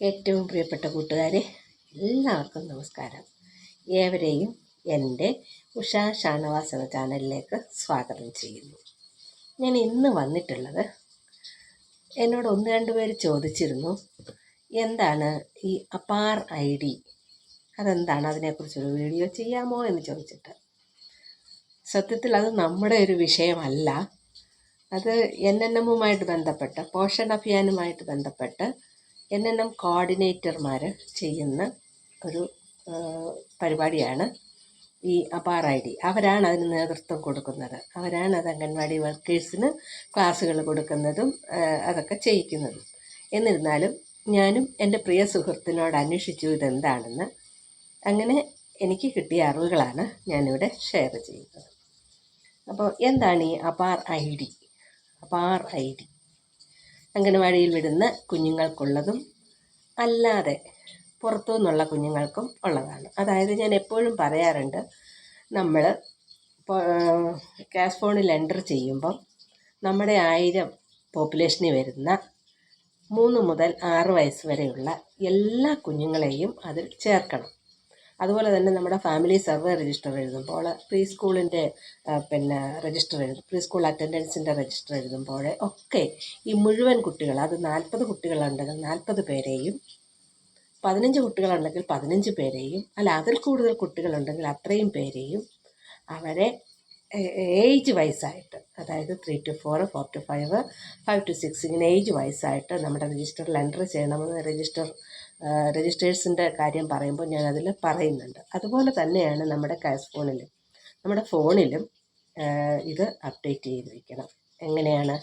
ഏറ്റവും പ്രിയപ്പെട്ട കൂട്ടുകാരെ എല്ലാവർക്കും നമസ്കാരം. ഏവരെയും എന്റെ ഉഷാ ഷാനവാസന ചാനലിലേക്ക് സ്വാഗതം ചെയ്യുന്നു. ഞാൻ ഇന്ന് വന്നിട്ടുള്ളത് എന്നോട് ഒന്ന് രണ്ട് പേര് ചോദിച്ചിരുന്നു എന്താണ് ഈ അപാർ ഐ ഡി? അതെന്താണ്? അതിനെക്കുറിച്ചൊരു വീഡിയോ ചെയ്യാമോ എന്ന് ചോദിച്ചിട്ട്. സത്യത്തിൽ അത് നമ്മുടെ ഒരു വിഷയമല്ല. അത് എൻ എൻ എമ്മുമായിട്ട് ബന്ധപ്പെട്ട് പോഷൺ അഭിയാനുമായിട്ട് ബന്ധപ്പെട്ട് എൻ എൻ എം കോർഡിനേറ്റർമാർ ചെയ്യുന്ന ഒരു പരിപാടിയാണ് ഈ അപാർ ഐ ഡി അവരാണ് അതിന് നേതൃത്വം കൊടുക്കുന്നത്. അവരാണ് അത് അംഗൻവാടി വർക്കേഴ്സിന് ക്ലാസ്സുകൾ കൊടുക്കുന്നതും അതൊക്കെ ചെയ്യിക്കുന്നതും. എന്നിരുന്നാലും ഞാനും എന്റെ പ്രിയ സുഹൃത്തിനോട് അന്വേഷിച്ചു ഇതെന്താണെന്ന്. അങ്ങനെ എനിക്ക് കിട്ടിയ അറിവുകളാണ് ഞാനിവിടെ ഷെയർ ചെയ്യുന്നത്. അപ്പോൾ എന്താണ് ഈ APAAR I D APAAR I D അംഗനവാടിയിൽ വിടുന്ന കുഞ്ഞുങ്ങൾക്കുള്ളതും അല്ലാതെ പുറത്തു നിന്നുള്ള കുഞ്ഞുങ്ങൾക്കും ഉള്ളതാണ്. അതായത് ഞാൻ എപ്പോഴും പറയാറുണ്ട് നമ്മൾ ക്യാഷ് ഫോണിൽ എന്റർ ചെയ്യുമ്പം നമ്മുടെ ആയിരം പോപ്പുലേഷനിൽ വരുന്ന മൂന്ന് മുതൽ ആറ് വയസ്സ് വരെയുള്ള എല്ലാ കുഞ്ഞുങ്ങളെയും അതിൽ ചേർക്കണം. അതുപോലെ തന്നെ നമ്മുടെ ഫാമിലി സർവേ രജിസ്റ്റർ എഴുതുമ്പോൾ പ്രീ സ്കൂളിന്റെ പിന്നെ രജിസ്റ്റർ എഴുതും. പ്രീ സ്കൂൾ അറ്റൻഡൻസിന്റെ രജിസ്റ്റർ എഴുതുമ്പോൾ ഒക്കെ ഈ മുഴുവൻ കുട്ടികൾ അത് നാൽപ്പത് കുട്ടികളുണ്ടെങ്കിൽ നാൽപ്പത് പേരെയും പതിനഞ്ച് കുട്ടികളുണ്ടെങ്കിൽ പതിനഞ്ച് പേരെയും അല്ല അതിൽ കൂടുതൽ കുട്ടികളുണ്ടെങ്കിൽ അത്രയും പേരെയും അവരെ ഏജ് വയസ്സായിട്ട് അതായത് three to four four to five five to six ഇങ്ങനെ ഏജ് വയസ്സായിട്ട് നമ്മുടെ രജിസ്റ്ററിൽ എൻട്രി ചെയ്യണമെന്ന് രജിസ്റ്റർ രജിസ്റ്റേഴ്സിന്റെ കാര്യം പറയുമ്പോൾ ഞാൻ അതിൽ പറയുന്നുണ്ട്. അതുപോലെ തന്നെയാണ് നമ്മുടെ കാസ് ഫോണിലും നമ്മുടെ ഫോണിലും ഇത് അപ്ഡേറ്റ് ചെയ്തിരിക്കണം. എങ്ങനെയാണ്?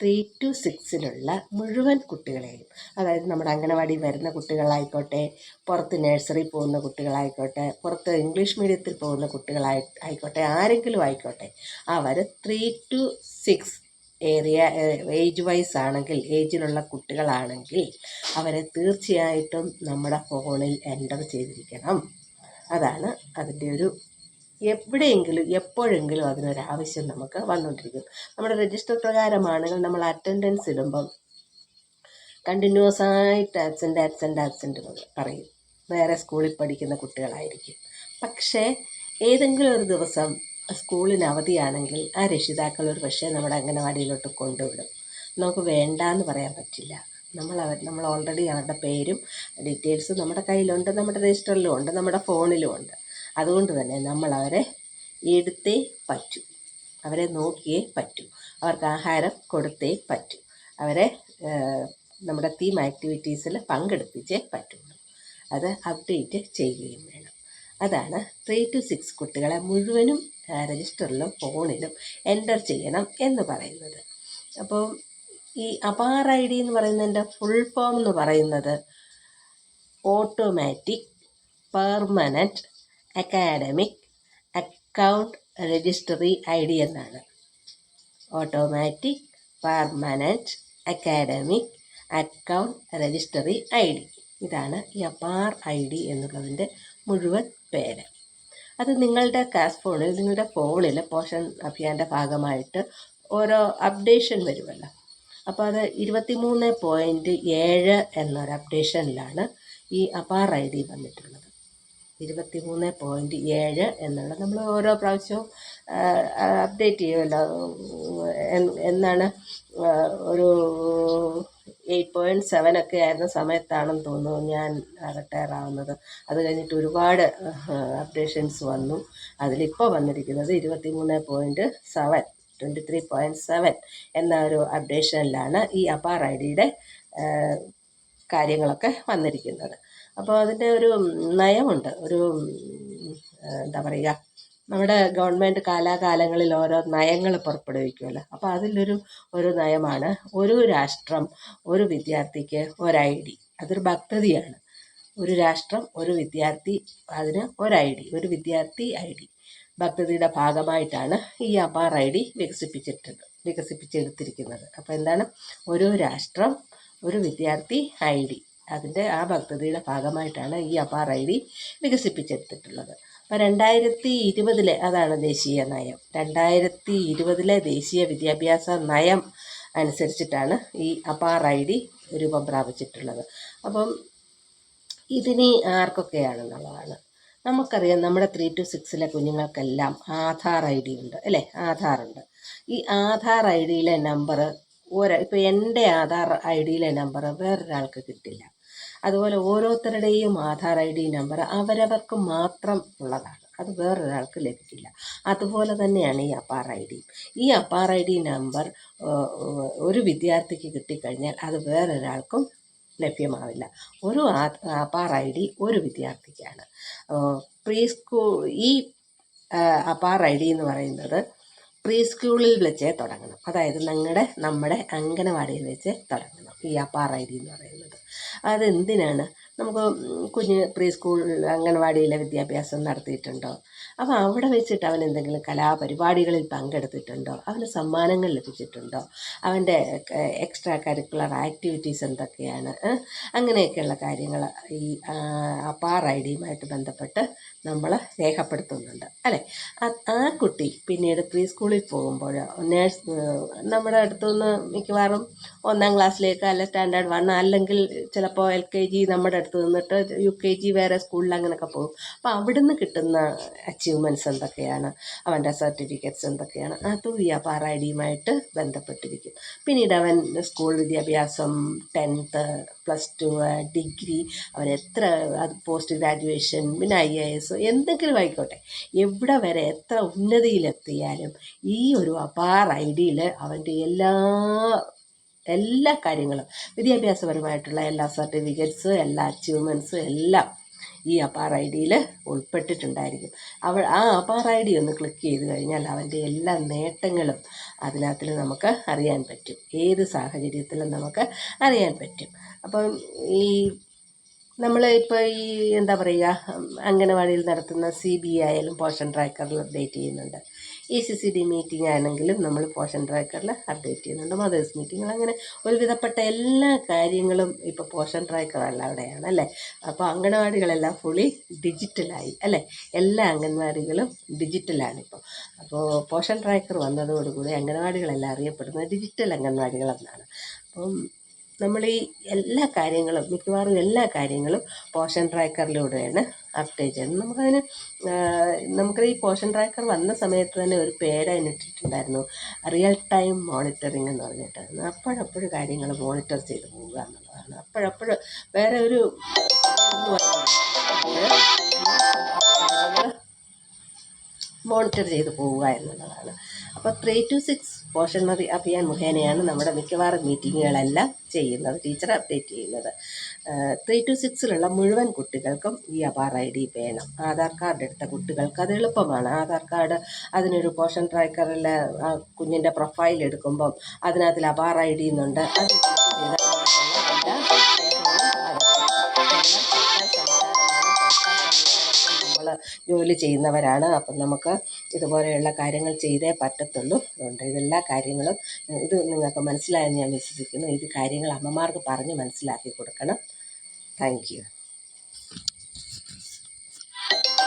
ത്രീ ടു സിക്സിലുള്ള മുഴുവൻ കുട്ടികളെയും അതായത് നമ്മുടെ അംഗനവാടി വരുന്ന കുട്ടികളായിക്കോട്ടെ പുറത്ത് നഴ്സറി പോകുന്ന കുട്ടികളായിക്കോട്ടെ പുറത്ത് ഇംഗ്ലീഷ് മീഡിയത്തിൽ പോകുന്ന കുട്ടികളായി ആയിക്കോട്ടെ ആരെങ്കിലും ആയിക്കോട്ടെ അവർ three to six area age wise ആണെങ്കിൽ ഏജിലുള്ള കുട്ടികളാണെങ്കിൽ അവരെ തീർച്ചയായിട്ടും നമ്മുടെ ഫോണിൽ എന്റർ ചെയ്തിരിക്കണം. അതാണ് അതിന്റെ ഒരു എവിടെയെങ്കിലും എപ്പോഴെങ്കിലും അതിനൊരാവശ്യം നമുക്ക് വന്നുകൊണ്ടിരിക്കും നമ്മുടെ രജിസ്റ്റർ പ്രകാരമാണെങ്കിൽ നമ്മൾ അറ്റൻഡൻസ് ഇടുമ്പം കണ്ടിന്യൂസ് ആയിട്ട് ആബ്സെന്റ് ആബ്സെന്റ് ആബ്സെന്റ് പറയും. വേറെ സ്കൂളിൽ പഠിക്കുന്ന കുട്ടികളായിരിക്കും. പക്ഷേ ഏതെങ്കിലും ഒരു ദിവസം സ്കൂളിന് അവധിയാണെങ്കിൽ ആ രക്ഷിതാക്കൾ ഒരു പക്ഷേ നമ്മുടെ അംഗനവാടിയിലോട്ട് കൊണ്ടുവിടും. നമുക്ക് വേണ്ട എന്ന് പറയാൻ പറ്റില്ല. നമ്മൾ അവർ നമ്മൾ ഓൾറെഡി അവരുടെ പേരും ഡീറ്റെയിൽസും നമ്മുടെ കയ്യിലുണ്ട് നമ്മുടെ രജിസ്റ്ററിലും ഉണ്ട് നമ്മുടെ ഫോണിലും ഉണ്ട്. അതുകൊണ്ട് തന്നെ നമ്മൾ അവരെ എടുത്തേ പറ്റൂ. അവരെ നോക്കിയേ പറ്റൂ. അവർക്ക് ആഹാരം കൊടുത്തേ പറ്റൂ. അവരെ നമ്മുടെ തീം ആക്ടിവിറ്റീസിൽ പങ്കെടുപ്പിച്ചേ പറ്റുള്ളൂ അത് അപ്ഡേറ്റ് ചെയ്യുകയും വേണം. അതാണ് ത്രീ ടു സിക്സ് കുട്ടികളെ മുഴുവനും രജിസ്റ്ററിലും ഫോണിലും എന്റർ ചെയ്യണം എന്ന് പറയുന്നത്. അപ്പോൾ ഈ അപാർ ഐ ഡി എന്ന് പറയുന്നതിന്റെ ഫുൾ ഫോം എന്ന് പറയുന്നത് automatic permanent academic account registry I D എന്നാണ്. Automatic permanent academic account registry I D ഇതാണ് ഈ അപാർ ഐ ഡി എന്നുള്ളതിന്റെ മുഴുവൻ പേര്. അത് നിങ്ങളുടെ കാസ് ഫോണിൽ നിങ്ങളുടെ ഫോണിൽ പോഷൻ അഭിയാന്റെ ഭാഗമായിട്ട് ഓരോ അപ്ഡേഷൻ വരുമല്ലോ. അപ്പോൾ അത് ഇരുപത്തിമൂന്ന് പോയിന്റ് ഏഴ് എന്നൊരു അപ്ഡേഷനിലാണ് ഈ അപാർ ഐ ഡി വന്നിട്ടുള്ളത്. ഇരുപത്തിമൂന്ന് പോയിന്റ് ഏഴ് എന്നുള്ളത് നമ്മൾ ഓരോ പ്രാവശ്യവും അപ്ഡേറ്റ് ചെയ്യുമല്ലോ. എന്നാണ് ഒരു എയ്റ്റ് പോയിന്റ് സെവൻ ഒക്കെ ആയിരുന്ന സമയത്താണെന്ന് തോന്നുന്നു ഞാൻ റിട്ടയർ ആവുന്നത് അത് കഴിഞ്ഞിട്ട് ഒരുപാട് അപ്ഡേഷൻസ് വന്നു. അതിലിപ്പോൾ വന്നിരിക്കുന്നത് ഇരുപത്തി മൂന്ന് point seven twenty three point seven എന്ന ഒരു അപ്ഡേഷനിലാണ് ഈ അപ്പാർ ഐ ഡിയുടെ കാര്യങ്ങളൊക്കെ വന്നിരിക്കുന്നത്. അപ്പോൾ അതിന്റെ ഒരു നയമുണ്ട്. ഒരു എന്താ പറയുക നമ്മുടെ ഗവൺമെന്റ് കാലാകാലങ്ങളിൽ ഓരോ നയങ്ങൾ പുറപ്പെടുവിക്കുമല്ലോ. അപ്പോൾ അതിലൊരു ഒരു നയമാണ് ഒരു രാഷ്ട്രം ഒരു വിദ്യാർത്ഥിക്ക് ഒരു ഐ ഡി. അതൊരു പദ്ധതിയാണ് ഒരു രാഷ്ട്രം ഒരു വിദ്യാർത്ഥി അതിന് ഒരു ഐ ഡി ഒരു വിദ്യാർത്ഥി ഐ ഡി. പദ്ധതിയുടെ ഭാഗമായിട്ടാണ് ഈ അപാർ ഐ ഡി വികസിപ്പിച്ചിട്ടുണ്ട് വികസിപ്പിച്ചെടുത്തിരിക്കുന്നത്. അപ്പോൾ എന്താണ്? ഒരു രാഷ്ട്രം ഒരു വിദ്യാർത്ഥി ഐ ഡി. അതിന്റെ ആ പദ്ധതിയുടെ ഭാഗമായിട്ടാണ് ഈ അപാർ ഐ ഡി വികസിപ്പിച്ചെടുത്തിട്ടുള്ളത്. അപ്പോൾ രണ്ടായിരത്തി ഇരുപതിലെ അതാണ് ദേശീയ നയം. രണ്ടായിരത്തി ഇരുപതിലെ ദേശീയ വിദ്യാഭ്യാസ നയം അനുസരിച്ചിട്ടാണ് ഈ അപാർ ഐ ഡി രൂപം പ്രാപിച്ചിട്ടുള്ളത്. അപ്പം ഇതിനി ആർക്കൊക്കെയാണെന്നുള്ളതാണ്. നമുക്കറിയാം നമ്മുടെ ത്രീ ടു സിക്സിലെ കുഞ്ഞുങ്ങൾക്കെല്ലാം ആധാർ ഐ ഡി ഉണ്ട് അല്ലേ? ആധാറുണ്ട് ഈ ആധാർ ഐ ഡിയിലെ നമ്പർ ഒരാ ഇപ്പോൾ എന്റെ ആധാർ ഐ ഡിയിലെ നമ്പർ വേറൊരാൾക്ക് കിട്ടില്ല. അതുപോലെ ഓരോരുത്തരുടെയും ആധാർ ഐ ഡി നമ്പർ അവരവർക്ക് മാത്രം ഉള്ളതാണ്. അത് വേറൊരാൾക്ക് ലഭിക്കില്ല. അതുപോലെ തന്നെയാണ് ഈ അപ്പാർ ഐ ഡി ഈ അപ്പാർ ഐ ഡി നമ്പർ ഒരു വിദ്യാർത്ഥിക്ക് കിട്ടിക്കഴിഞ്ഞാൽ അത് വേറൊരാൾക്കും ലഭ്യമാവില്ല. ഒരു അപ്പാർ ഐ ഡി ഒരു വിദ്യാർത്ഥിക്കാണ്. പ്രീ സ്കൂൾ ഈ അപ്പാർ ഐ ഡി എന്ന് പറയുന്നത് പ്രീ സ്കൂളിൽ വെച്ചേ തുടങ്ങണം. അതായത് ഞങ്ങളുടെ നമ്മുടെ അംഗനവാടിയിൽ വെച്ച് തുടങ്ങണം ഈ അപ്പാർ ഐ ഡി എന്ന് പറയുന്നത്. അതെന്തിനാണ്? നമുക്ക് കുഞ്ഞ് പ്രീ സ്കൂളിൽ അംഗൻവാടിയിലെ വിദ്യാഭ്യാസം നടത്തിയിട്ടുണ്ടോ? അപ്പോൾ അവിടെ വെച്ചിട്ട് അവൻ എന്തെങ്കിലും കലാപരിപാടികളിൽ പങ്കെടുത്തിട്ടുണ്ടോ? അവന് സമ്മാനങ്ങൾ ലഭിച്ചിട്ടുണ്ടോ? അവന്റെ എക്സ്ട്രാ കരിക്കുലർ ആക്ടിവിറ്റീസ് എന്തൊക്കെയാണ്? അങ്ങനെയൊക്കെയുള്ള കാര്യങ്ങൾ ഈ അപ്പാർ ഐ ഡിയുമായിട്ട് ബന്ധപ്പെട്ട് നമ്മൾ രേഖപ്പെടുത്തുന്നുണ്ട് അല്ലേ? ആ കുട്ടി പിന്നീട് പ്രീ സ്കൂളിൽ പോകുമ്പോൾ നേഴ്സ് നമ്മുടെ അടുത്തുനിന്ന് മിക്കവാറും ഒന്നാം ക്ലാസ്സിലേക്ക് അല്ല സ്റ്റാൻഡേർഡ് വൺ അല്ലെങ്കിൽ ചിലപ്പോൾ എൽ കെ ജി നമ്മുടെ അടുത്ത് നിന്നിട്ട് യു കെ ജി വേറെ സ്കൂളിൽ അങ്ങനെയൊക്കെ പോകും. അപ്പോൾ അവിടുന്ന് കിട്ടുന്ന അച്ചീവ്മെന്റ്സ് എന്തൊക്കെയാണ്? അവന്റെ സർട്ടിഫിക്കറ്റ്സ് എന്തൊക്കെയാണ്? അതും അപ്പാർ ഐ ഡിയുമായിട്ട് ബന്ധപ്പെട്ടിരിക്കും. പിന്നീട് അവൻ സ്കൂൾ വിദ്യാഭ്യാസം ടെൻത്ത് പ്ലസ് ടു ഡിഗ്രി അവൻ എത്ര അത് പോസ്റ്റ് ഗ്രാജുവേഷൻ പിന്നെ ഐ എ എസ് എന്തെങ്കിലും ആയിക്കോട്ടെ. എവിടെ വരെ എത്ര ഉന്നതിയിലെത്തിയാലും ഈ ഒരു അപാർ ഐഡിയിൽ ഡിയിൽ അവന്റെ എല്ലാ എല്ലാ കാര്യങ്ങളും വിദ്യാഭ്യാസപരമായിട്ടുള്ള എല്ലാ സർട്ടിഫിക്കറ്റ്സ് എല്ലാ അച്ചീവ്മെന്റ്സും എല്ലാം ഈ അപ്പാർ ഐ ഡിയിൽ ഉൾപ്പെട്ടിട്ടുണ്ടായിരിക്കും. അവൾ ആ അപ്പാർ ഐ ഡി ഒന്ന് ക്ലിക്ക് ചെയ്ത് കഴിഞ്ഞാൽ അവന്റെ എല്ലാ നേട്ടങ്ങളും അതിനകത്തിൽ നമുക്ക് അറിയാൻ പറ്റും. ഏത് സാഹചര്യത്തിലും നമുക്ക് അറിയാൻ പറ്റും. അപ്പം ഈ നമ്മൾ ഇപ്പോൾ ഈ എന്താ പറയുക അംഗനവാടിയിൽ നടത്തുന്ന സി ബി ആയാലും പോഷൻ ട്രാക്കറിൽ അപ്ഡേറ്റ് ചെയ്യുന്നുണ്ട്. E C C D meeting ആണെങ്കിലും നമ്മൾ പോഷൻ ട്രാക്കറിൽ അപ്ഡേറ്റ് ചെയ്യുന്നുണ്ട്. മദേഴ്സ് മീറ്റിംഗ് അങ്ങനെ ഒരുവിധപ്പെട്ട എല്ലാ കാര്യങ്ങളും ഇപ്പോൾ പോഷൻ ട്രാക്കറല്ല അവിടെയാണ് അല്ലേ? അപ്പോൾ അംഗനവാടികളെല്ലാം ഫുള്ളി ഡിജിറ്റലായി അല്ലേ? എല്ലാ അംഗൻവാടികളും ഡിജിറ്റലാണ് ഇപ്പോൾ അപ്പോൾ പോഷൻ ട്രാക്കർ വന്നതോടുകൂടി അംഗനവാടികളെല്ലാം അറിയപ്പെടുന്നത് ഡിജിറ്റൽ അംഗൻവാടികളെന്നാണ്. അപ്പം നമ്മൾ ഈ എല്ലാ കാര്യങ്ങളും മിക്കവാറും എല്ലാ കാര്യങ്ങളും പോഷൻ ട്രാക്കറിലൂടെയാണ് അപ്ഡേറ്റ് ചെയ്യുന്നത്. നമുക്കതിന് നമുക്ക് ഈ പോഷൻ ട്രാക്കർ വന്ന സമയത്ത് തന്നെ ഒരു പേര് അതിനിട്ടിട്ടുണ്ടായിരുന്നു റിയൽ ടൈം മോണിറ്ററിംഗ് എന്ന് പറഞ്ഞിട്ട് അപ്പോഴപ്പോഴും കാര്യങ്ങൾ മോണിറ്റർ ചെയ്ത് പോവുക എന്നുള്ളതാണ്. അപ്പോഴപ്പോഴും വേറെ ഒരു മോണിറ്റർ ചെയ്ത് പോവുക എന്നുള്ളതാണ്. അപ്പോൾ ത്രീ ടു സിക്സ് പോഷണറി അഭിയാൻ മുഖേനയാണ് നമ്മുടെ മിക്കവാറും മീറ്റിങ്ങുകളെല്ലാം ചെയ്യുന്നത് ടീച്ചർ അപ്ഡേറ്റ് ചെയ്യുന്നത്. ത്രീ ടു സിക്സിലുള്ള മുഴുവൻ കുട്ടികൾക്കും ഈ അപാർ ഐ ഡി വേണം. ആധാർ കാർഡ് എടുത്ത കുട്ടികൾക്ക് അത് എളുപ്പമാണ്. ആധാർ കാർഡ് അതിനൊരു പോഷൻ ട്രാക്കറിൽ ആ കുഞ്ഞിന്റെ പ്രൊഫൈൽ എടുക്കുമ്പം അതിനകത്തിൽ അപാർ ഐ ഡി എന്നുണ്ട്. അത് ജോലി ചെയ്യുന്നവരാണ്. അപ്പം നമുക്ക് ഇതുപോലെയുള്ള കാര്യങ്ങൾ ചെയ്തേ പറ്റത്തുള്ളൂ. അതുകൊണ്ട് ഇതെല്ലാ കാര്യങ്ങളും ഇത് നിങ്ങൾക്ക് മനസ്സിലായെന്ന് ഞാൻ വിശ്വസിക്കുന്നു. ഇത് കാര്യങ്ങൾ അമ്മമാർക്ക് പറഞ്ഞ് മനസ്സിലാക്കി കൊടുക്കണം. താങ്ക്